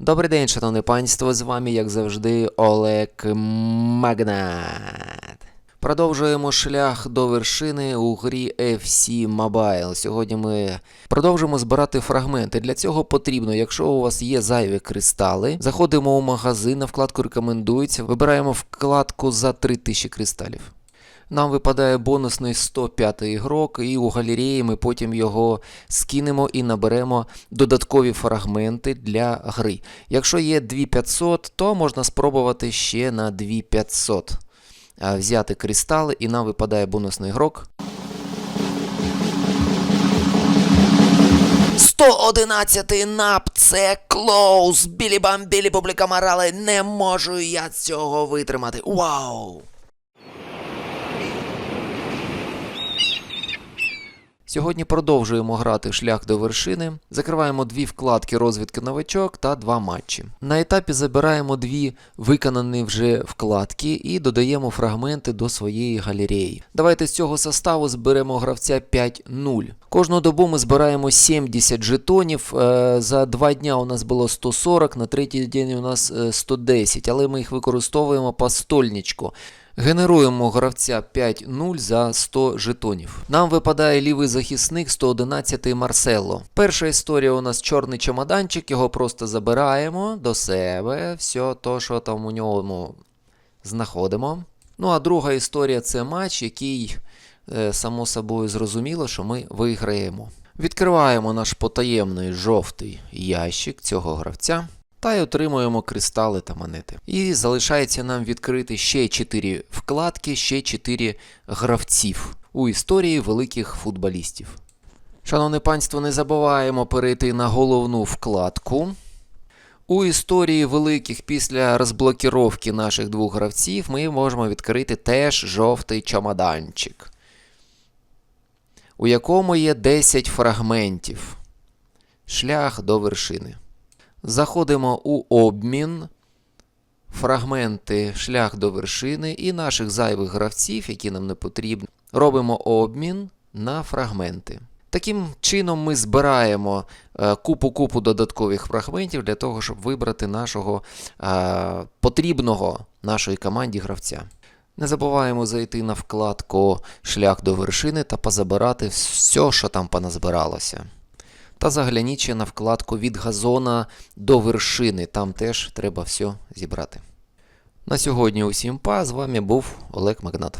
Добрий день, шановне панство, з вами, як завжди, Олег Магнат. Продовжуємо шлях до вершини у грі FC Mobile. Сьогодні ми продовжимо збирати фрагменти. Для цього потрібно, якщо у вас є зайві кристали, заходимо у магазин, на вкладку рекомендується, вибираємо вкладку за 3000 кристалів. Нам випадає бонусний 105 ігрок, і у галереї ми потім його скинемо і наберемо додаткові фрагменти для гри. Якщо є 2500, то можна спробувати ще на 2500 взяти кристали, і нам випадає бонусний ігрок. 111 нап, це клоус. Білі бам, білі публіка морали. Не можу я цього витримати. Вау! Сьогодні продовжуємо грати шлях до вершини. Закриваємо дві вкладки розвідки новачок та два матчі. На етапі забираємо дві виконані вже вкладки і додаємо фрагменти до своєї галереї. Давайте з цього составу зберемо гравця 5-0. Кожну добу ми збираємо 70 жетонів. Е, За два дня у нас було 140, на третій день у нас е, 110, але ми їх використовуємо по стольничку. Генеруємо гравця 5-0 за 100 жетонів. Нам випадає лівий захисник 111 Марсело. Перша історія у нас чорний чемоданчик, його просто забираємо до себе. Все то, що там у ньому знаходимо. Ну а друга історія це матч, який, е, само собою, зрозуміло, що ми виграємо. Відкриваємо наш потаємний жовтий ящик цього гравця. Та й отримуємо кристали та монети. І залишається нам відкрити ще 4 вкладки, ще 4 гравців у історії великих футболістів. Шановне панство, не забуваємо перейти на головну вкладку. У історії великих після розблокіровки наших двох гравців ми можемо відкрити теж жовтий чемоданчик, у якому є 10 фрагментів. Шлях до вершини. Заходимо у обмін, фрагменти шлях до вершини і наших зайвих гравців, які нам не потрібні. Робимо обмін на фрагменти. Таким чином ми збираємо е, купу-купу додаткових фрагментів для того, щоб вибрати нашого е, потрібного нашій команді гравця. Не забуваємо зайти на вкладку Шлях до вершини та позабирати все, що там поназбиралося. Та загляніть ще на вкладку від газона до вершини. Там теж треба все зібрати. На сьогодні усім па. З вами був Олег Магнат.